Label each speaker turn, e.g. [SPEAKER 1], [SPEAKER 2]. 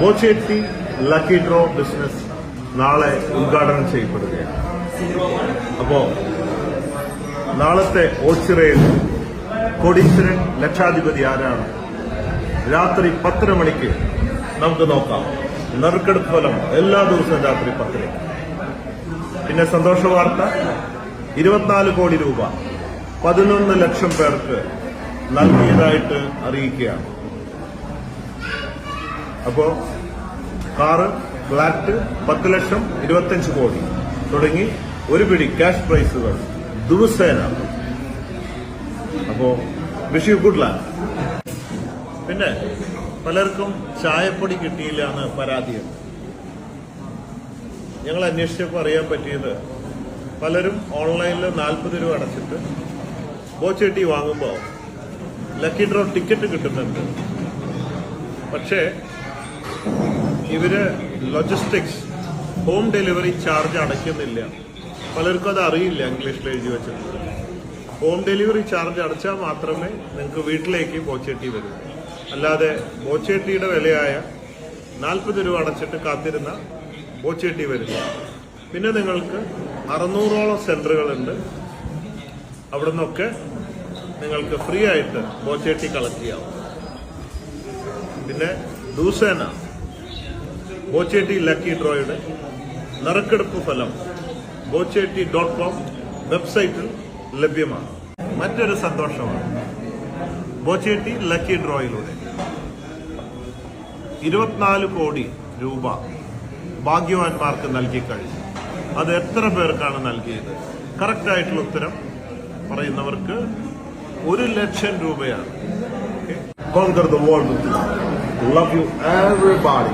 [SPEAKER 1] ബോച്ചേട്ടി lucky draw business നാളെ ഉദ്ഘാടനം ചെയ്യപ്പെടുകയാണ്. അപ്പോ നാളത്തെ ഓച്ചിറയിൽ കോടീശ്വരൻ ലക്ഷാധിപതി ആരാണ്? രാത്രി പത്തര മണിക്ക് നമുക്ക് നോക്കാം. നറുക്കെടുപ്പ് ഫലം എല്ലാ ദിവസവും രാത്രി പത്തര പിന്നെ സന്തോഷ വാർത്ത. ഇരുപത്തിനാല് കോടി രൂപ പതിനൊന്ന് ലക്ഷം പേർക്ക് നൽകിയതായിട്ട് അറിയിക്കുകയാണ്. അപ്പോ കാറ് ഫ്ലാറ്റ് പത്ത് ലക്ഷം ഇരുപത്തഞ്ച് കോടി. തുടങ്ങി ഒരു പിടി ക്യാഷ് പ്രൈസുകൾ ദിവസേന. അപ്പോ വിഷ് യു ഗുഡ് ലാക്ക് പിന്നെ പലർക്കും ചായപ്പൊടി കിട്ടിയില്ല എന്ന് പരാതിയുണ്ട്. ഞങ്ങൾ അന്വേഷിച്ചപ്പോൾ അറിയാൻ പറ്റിയത് പലരും ഓൺലൈനിൽ നാൽപ്പത് രൂപ അടച്ചിട്ട് ബോച്ചേട്ടി വാങ്ങുമ്പോൾ ലക്കി ഡ്രോ ടിക്കറ്റ് കിട്ടുന്നുണ്ട്. പക്ഷേ ഇവർ ലോജിസ്റ്റിക്സ് ഹോം ഡെലിവറി ചാർജ് അടയ്ക്കുന്നില്ല. പലർക്കും അത് അറിയില്ല ഇംഗ്ലീഷിൽ എഴുതി വെച്ചിട്ടുണ്ട് ഹോം ഡെലിവറി ചാർജ് അടച്ചാൽ മാത്രമേ നിങ്ങൾക്ക് വീട്ടിലേക്ക് ബോച്ചേട്ടി വരൂ. അല്ലാതെ ബോച്ചേട്ടിയുടെ വിലയായ നാൽപ്പത് രൂപ അടച്ചിട്ട് കാത്തിരുന്ന ബോച്ചേട്ടി വരില്ല പിന്നെ നിങ്ങൾക്ക് അറുന്നൂറോളം സെന്ററുകളുണ്ട്. അവിടെ നിന്നൊക്കെ നിങ്ങൾക്ക് ഫ്രീ ആയിട്ട് ബോച്ചേട്ടി കളക്ട് ചെയ്യാം. പിന്നെ ദിവസേന ബോച്ചേട്ടി ലക്കി ഡ്രോയുടെ നറുക്കെടുപ്പ് ഫലം ബോച്ചേട്ടി ഡോട്ട് കോം വെബ്സൈറ്റിൽ ലഭ്യമാണ്. മറ്റൊരു സന്തോഷമാണ് ബോച്ചേട്ടി ലക്കി ഡ്രോയിലൂടെ. ഇരുപത്തിനാല് കോടി രൂപ ഭാഗ്യവാന്മാർക്ക് നൽകി കഴിഞ്ഞു. അത് എത്ര പേർക്കാണ് നൽകിയത്? കറക്റ്റായിട്ടുള്ള ഉത്തരം പറയുന്നവർക്ക് ഒരു ലക്ഷം രൂപയാണ്. Conquer the world Love you, everybody.